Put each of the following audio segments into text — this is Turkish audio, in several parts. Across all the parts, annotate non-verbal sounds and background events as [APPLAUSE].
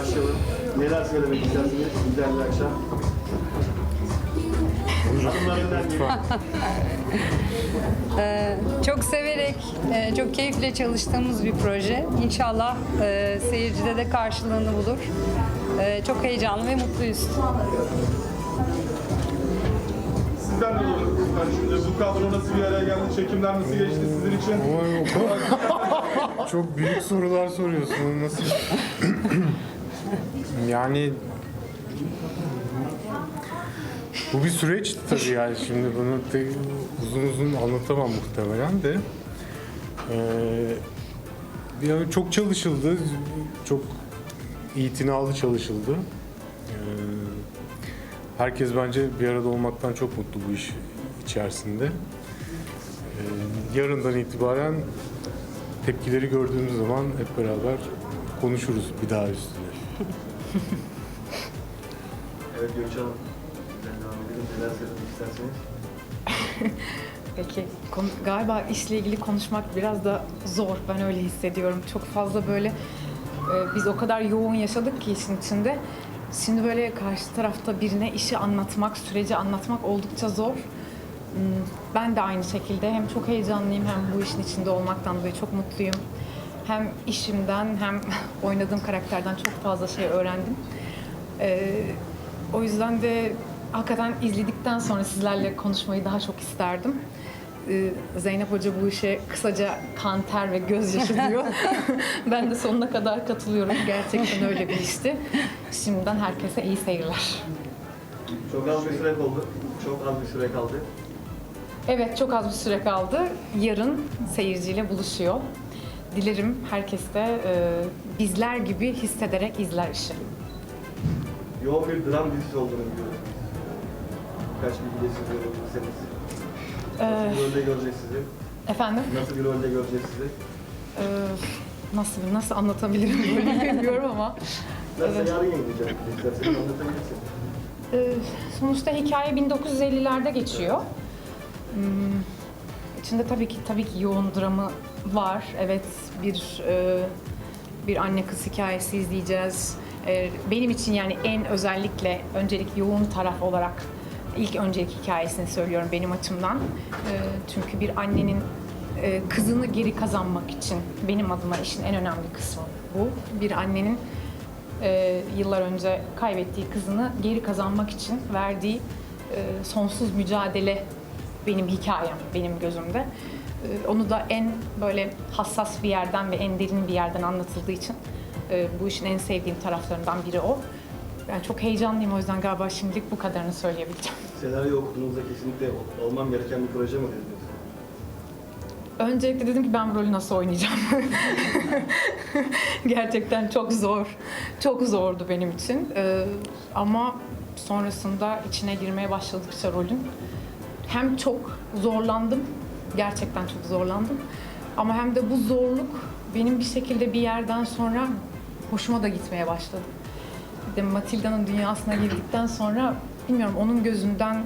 başlayalım. Neler söylemek istersiniz? Güzel bir akşam. Biri. [LAUGHS] Çok severek, e, çok keyifle çalıştığımız bir proje. İnşallah e, seyircide de karşılığını bulur. E, Çok heyecanlı ve mutluyuz. Sizden de alalım kızlar şimdi. Bu kadro nasıl bir araya geldi? Çekimler nasıl geçti sizin için? Oy, [LAUGHS] Çok büyük sorular soruyorsun. Nasıl? [LAUGHS] yani bu bir süreç tabii yani şimdi bunu tek, uzun uzun anlatamam muhtemelen de. Ee, yani çok çalışıldı, çok itinalı çalışıldı. Ee, herkes bence bir arada olmaktan çok mutlu bu iş içerisinde. Ee, yarından itibaren tepkileri gördüğümüz zaman hep beraber konuşuruz bir daha üstüne. [LAUGHS] Evet Gökçe Hanım. Sizden devam edelim. Neler söylemek isterseniz? [LAUGHS] Peki galiba işle ilgili konuşmak biraz da zor. Ben öyle hissediyorum. Çok fazla böyle e, biz o kadar yoğun yaşadık ki işin içinde. Şimdi böyle karşı tarafta birine işi anlatmak, süreci anlatmak oldukça zor. Hmm, Ben de aynı şekilde hem çok heyecanlıyım hem bu işin içinde olmaktan dolayı çok mutluyum. Hem işimden hem [LAUGHS] oynadığım karakterden çok fazla şey öğrendim. Ee, o yüzden de hakikaten izledikten sonra sizlerle konuşmayı daha çok isterdim. Ee, Zeynep Hoca bu işe kısaca kan, ter ve gözyaşı [LAUGHS] diyor. [LAUGHS] ben de sonuna kadar katılıyorum. Gerçekten öyle bir işti. Şimdiden herkese iyi seyirler. Çok az bir süre oldu. Çok az bir süre kaldı. Evet çok az bir süre kaldı. Yarın seyirciyle buluşuyor. Dilerim herkes de e, bizler gibi hissederek izler işi. Yoğun bir dram dizisi olduğunu biliyoruz. Kaç bilgi siz. Ee, Nasıl bir rolde göreceğiz sizi? efendim? Nasıl bir rolde göreceğiz sizi? Ee, nasıl nasıl anlatabilirim böyle bilmiyorum ama Nasıl Evet. yarın yayınlayacağım. İsterseniz anlatabilirsin. e, sonuçta hikaye 1950'lerde geçiyor. Hmm, içinde tabii ki tabii ki yoğun dramı var. Evet bir e, bir anne kız hikayesi izleyeceğiz. E, benim için yani en özellikle öncelik yoğun taraf olarak ilk öncelik hikayesini söylüyorum benim açımdan. E, çünkü bir annenin e, kızını geri kazanmak için benim adıma işin en önemli kısmı bu. Bir annenin e, yıllar önce kaybettiği kızını geri kazanmak için verdiği e, sonsuz mücadele benim hikayem, benim gözümde. E, onu da en böyle hassas bir yerden ve en derin bir yerden anlatıldığı için e, bu işin en sevdiğim taraflarından biri o. Ben çok heyecanlıyım o yüzden galiba şimdilik bu kadarını söyleyebileceğim. [LAUGHS] Senaryo okuduğunuzda kesinlikle olmam gereken bir proje mi dediniz? Öncelikle dedim ki ben bu rolü nasıl oynayacağım? [LAUGHS] Gerçekten çok zor. Çok zordu benim için. Ee, ama sonrasında içine girmeye başladıkça rolün hem çok zorlandım. Gerçekten çok zorlandım. Ama hem de bu zorluk benim bir şekilde bir yerden sonra hoşuma da gitmeye başladı. De Matilda'nın dünyasına girdikten sonra bilmiyorum onun gözünden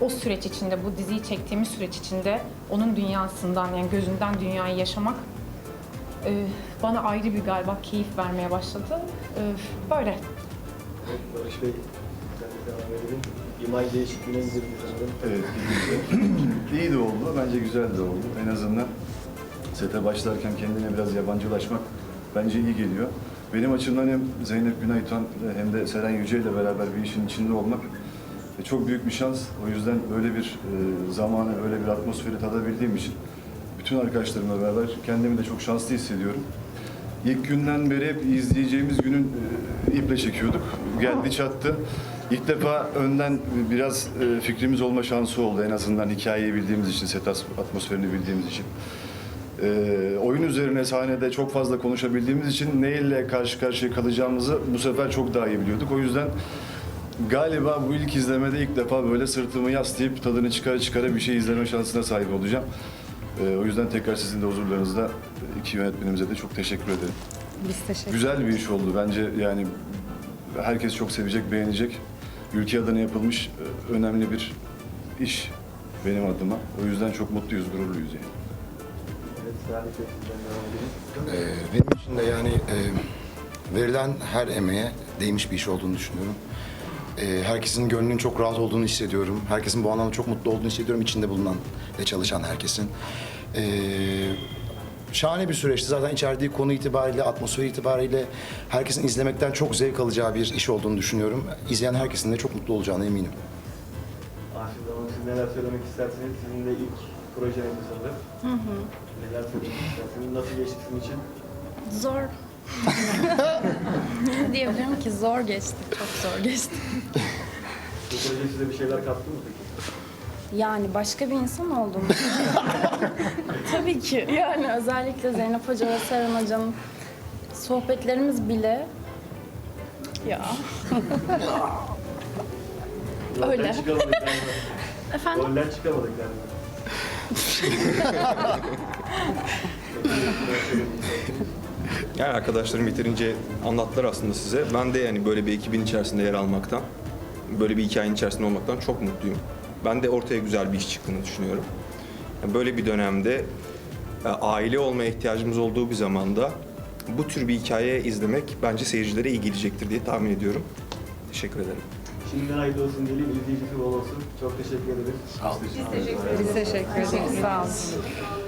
o süreç içinde, bu diziyi çektiğimiz süreç içinde onun dünyasından yani gözünden dünyayı yaşamak e, bana ayrı bir galiba keyif vermeye başladı. E, böyle. Barış Bey, sen de devam edelim. İmaj değişikliğine sanırım. Evet, iyi. iyi de oldu. Bence güzel de oldu. En azından sete başlarken kendine biraz yabancılaşmak bence iyi geliyor. Benim açımdan hem Zeynep Günaytan hem de Seren Yüce ile beraber bir işin içinde olmak e, çok büyük bir şans. O yüzden böyle bir e, zamanı, böyle bir atmosferi tadabildiğim için bütün arkadaşlarımla beraber kendimi de çok şanslı hissediyorum. İlk günden beri hep izleyeceğimiz günün e, iple çekiyorduk. Geldi çattı. İlk defa önden biraz e, fikrimiz olma şansı oldu en azından hikayeyi bildiğimiz için, set atmosferini bildiğimiz için. E, oyun üzerine sahnede çok fazla konuşabildiğimiz için neyle karşı karşıya kalacağımızı bu sefer çok daha iyi biliyorduk. O yüzden galiba bu ilk izlemede ilk defa böyle sırtımı yaslayıp tadını çıkara çıkara bir şey izleme şansına sahip olacağım. E, o yüzden tekrar sizin de huzurlarınızda iki yönetmenimize de çok teşekkür ederim. Biz teşekkür Güzel bir iş oldu bence yani herkes çok sevecek, beğenecek. Ülke adına yapılmış e, önemli bir iş benim adıma. O yüzden çok mutluyuz, gururluyuz yani. Ee, benim için de yani e, verilen her emeğe değmiş bir iş olduğunu düşünüyorum. Herkesin gönlünün çok rahat olduğunu hissediyorum. Herkesin bu anlamda çok mutlu olduğunu hissediyorum. İçinde bulunan ve çalışan herkesin. Şahane bir süreçti. Zaten içerdiği konu itibariyle, atmosferi itibariyle herkesin izlemekten çok zevk alacağı bir iş olduğunu düşünüyorum. İzleyen herkesin de çok mutlu olacağına eminim. Aşil Hanım siz neler söylemek istersiniz? Sizin de ilk projeniz sanırım. Hı hı. Neler söylemek istersiniz? Nasıl geçti sizin için? Zor. [LAUGHS] Diyebilirim ki zor geçti. Çok zor geçti. Bu proje size bir şeyler kattı mı peki? Yani başka bir insan oldum. [LAUGHS] Tabii ki. Yani özellikle Zeynep Hoca ve Seren Hoca'nın sohbetlerimiz bile ya [LAUGHS] Öyle. çıkamadık galiba. efendim Rolden çıkamadık galiba. [LAUGHS] Yani arkadaşlarım yeterince anlattılar aslında size. Ben de yani böyle bir ekibin içerisinde yer almaktan, böyle bir hikayenin içerisinde olmaktan çok mutluyum. Ben de ortaya güzel bir iş çıktığını düşünüyorum. Yani böyle bir dönemde e, aile olmaya ihtiyacımız olduğu bir zamanda bu tür bir hikaye izlemek bence seyircilere iyi gelecektir diye tahmin ediyorum. Teşekkür ederim. Şimdiden hayırlı olsun diyelim. İzleyicisi bol olsun. Çok teşekkür ederiz. Biz teşekkür ederiz. Sağ olun.